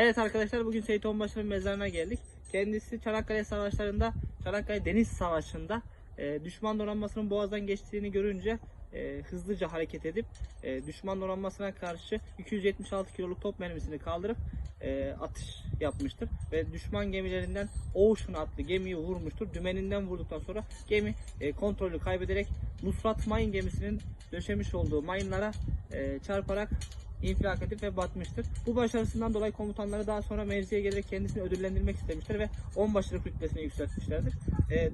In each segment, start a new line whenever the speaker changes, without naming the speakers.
Evet arkadaşlar bugün Seyit Onbaşı'nın mezarına geldik. Kendisi Çanakkale Savaşları'nda, Çanakkale Deniz Savaşı'nda e, düşman donanmasının boğazdan geçtiğini görünce e, hızlıca hareket edip e, düşman donanmasına karşı 276 kiloluk top mermisini kaldırıp e, atış yapmıştır. Ve düşman gemilerinden Ocean adlı gemiyi vurmuştur. Dümeninden vurduktan sonra gemi e, kontrolü kaybederek Nusrat Mayın gemisinin döşemiş olduğu mayınlara e, çarparak infilak edip ve batmıştır. Bu başarısından dolayı komutanları daha sonra mevziye gelerek kendisini ödüllendirmek istemiştir ve onbaşılık rütbesine yükseltmişlerdir. E,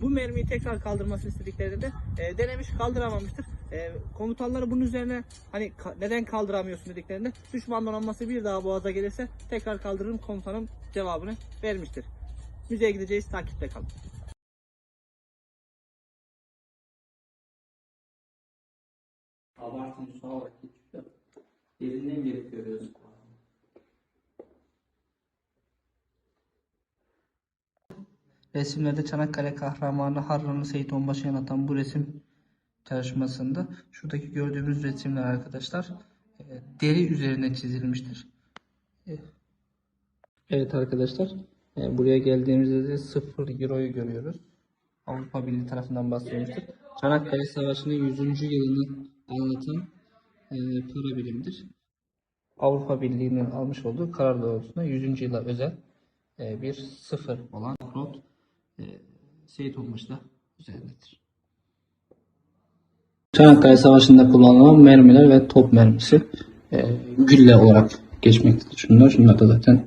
bu mermiyi tekrar kaldırmasını istediklerinde de e, denemiş kaldıramamıştır. E, komutanları bunun üzerine hani ka- neden kaldıramıyorsun dediklerinde düşman donanması bir daha boğaza gelirse tekrar kaldırırım komutanım cevabını vermiştir. Müzeye gideceğiz takipte kalın.
Abartın sağa bak geçiyor. Yerinden gelip görüyorsun.
Resimlerde Çanakkale kahramanı Harranlı Seyit Onbaşı'yı anlatan bu resim çalışmasında şuradaki gördüğümüz resimler arkadaşlar e, deri üzerine çizilmiştir. E, Evet arkadaşlar e, buraya geldiğimizde de 0 Euro'yu görüyoruz. Avrupa Birliği tarafından bastırılmıştır. Çanakkale Savaşı'nın 100. yılını anlatan para birimidir. Avrupa Birliği'nin almış olduğu karar doğrultusunda 100. yıla özel e, bir sıfır olan not e, Seyit Onbaşı'da üzerindedir. Çanakkale Savaşı'nda kullanılan mermiler ve top mermisi e, gülle olarak geçmektedir. Şunlar, şunlar da zaten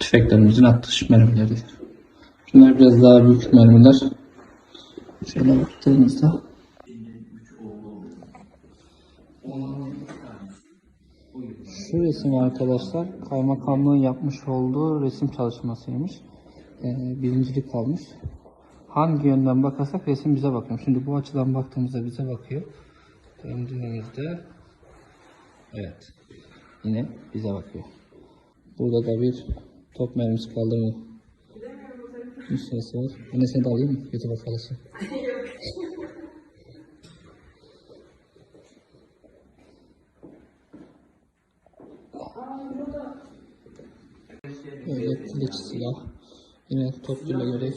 tüfeklerimizin atış mermileridir. Şunlar biraz daha büyük mermiler. Şöyle baktığımızda Şu resim arkadaşlar kaymakamlığın yapmış olduğu resim çalışmasıymış. Ee, birincilik almış. Hangi yönden bakarsak resim bize bakıyor. Şimdi bu açıdan baktığımızda bize bakıyor. Döndüğümüzde evet yine bize bakıyor. Burada da bir top mermisi kaldırma müsaadesi var. Anne seni de alayım mı? YouTube'a falasın. Böyle kılıç silah. Yine topçuyla göre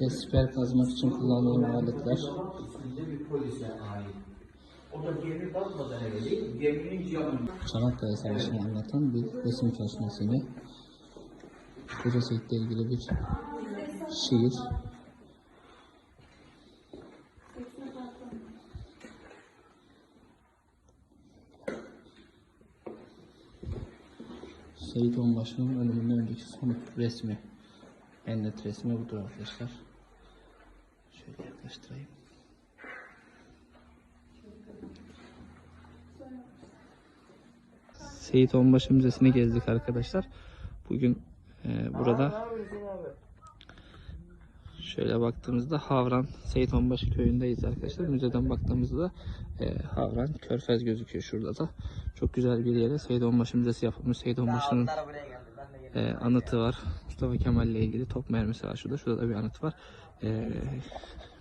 ve siper kazmak için kullanılan aletler. Çanakkale Savaşı'nı anlatan bir resim çalışması yine. Koca ilgili bir şiir. Seyit Onbaşı'nın ölümünden önceki son resmi. En net resmi budur arkadaşlar. Şöyle yaklaştırayım. Seyit Onbaşı Müzesi'ni gezdik arkadaşlar. Bugün e, burada şöyle baktığımızda Havran Seyit Onbaşı köyündeyiz arkadaşlar. Müzeden baktığımızda da e, Havran Körfez gözüküyor şurada da. Çok güzel bir yere Seyit Onbaşı Müzesi yapılmış. Seyit Onbaşı'nın e, anıtı var. Mustafa Kemal ile ilgili top mermisi var şurada. Şurada da bir anıt var. E,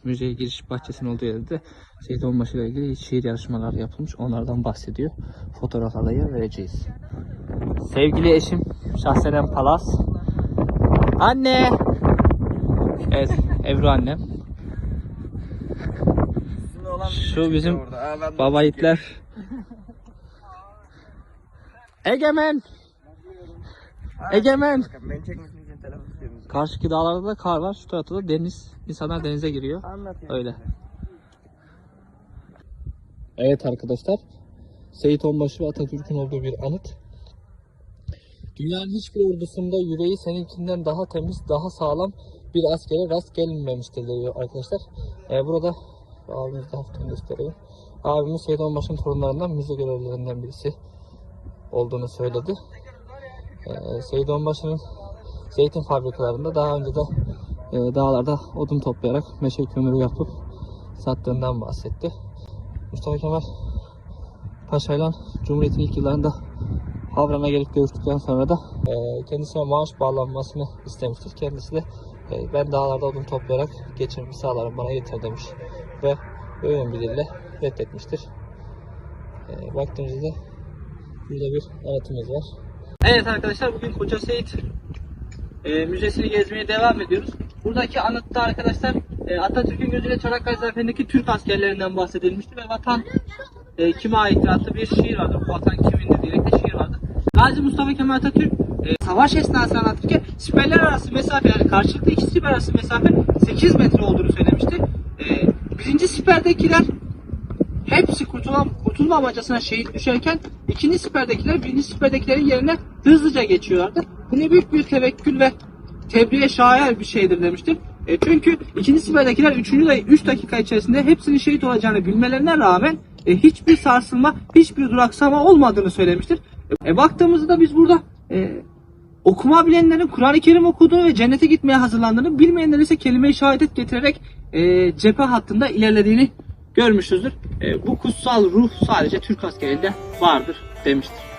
müzeye giriş bahçesinin olduğu yerde de Seyit Onbaşı ile ilgili şiir yarışmaları yapılmış. Onlardan bahsediyor. Fotoğraflarda yer vereceğiz. Sevgili eşim Şahsenem Palas. Anne! Evet, Ebru annem. Şu bizim baba itler. Egemen! Egemen!
Beni çekmesini için telefon istiyorum.
Karşıki dağlarda da kar var. Şu tarafta da deniz. İnsanlar denize giriyor.
Anlat
Öyle. Evet arkadaşlar. Seyit Onbaşı ve Atatürk'ün olduğu bir anıt. Dünyanın hiçbir ordusunda yüreği seninkinden daha temiz, daha sağlam bir askere rast gelmemiştir diyor arkadaşlar. Ee, burada abimiz de hafiften göstereyim. Abimiz Seyit Onbaşı'nın torunlarından müze görevlilerinden birisi olduğunu söyledi. Ee, Seyit Onbaşı'nın zeytin fabrikalarında daha önce de e, dağlarda odun toplayarak meşe kömürü yapıp sattığından bahsetti. Mustafa Kemal Paşa ile Cumhuriyet'in ilk yıllarında Havran'a gelip görüştükten sonra da e, kendisine maaş bağlanmasını istemiştir. Kendisi de e, ben dağlarda odun toplayarak geçimimi sağlarım bana yeter demiş ve öyle bir dille reddetmiştir. E, baktığımızda burada bir anıtımız var. Evet arkadaşlar bugün Koca Seyit e, Müzesi'ni gezmeye devam ediyoruz. Buradaki anıtta arkadaşlar e, Atatürk'ün gözüyle Çanakkale Zaferi'ndeki Türk askerlerinden bahsedilmişti ve vatan e, kime ait adlı bir şiir vardır. Vatan kimindir diyerek de şiir vardır. Gazi Mustafa Kemal Atatürk e, savaş esnasında anlatırken siperler arası mesafe karşılıklı iki siper arası mesafe 8 metre olduğunu söylemişti. E, birinci siperdekiler hepsi kurtulam, kurtulma amacasına şehit düşerken ikinci siperdekiler birinci siperdekilerin yerine hızlıca geçiyorlardı. Bu ne büyük bir tevekkül ve tebriğe şair bir şeydir demiştir. E, çünkü ikinci siperdekiler üçüncü de 3 dakika içerisinde hepsinin şehit olacağını bilmelerine rağmen e, hiçbir sarsılma, hiçbir duraksama olmadığını söylemiştir. E, baktığımızda da biz burada e, okuma bilenlerin Kur'an-ı Kerim okuduğunu ve cennete gitmeye hazırlandığını, bilmeyenlerin ise kelime-i şehadet getirerek e, cephe hattında ilerlediğini görmüşüzdür. E, bu kutsal ruh sadece Türk askerinde vardır demiştir.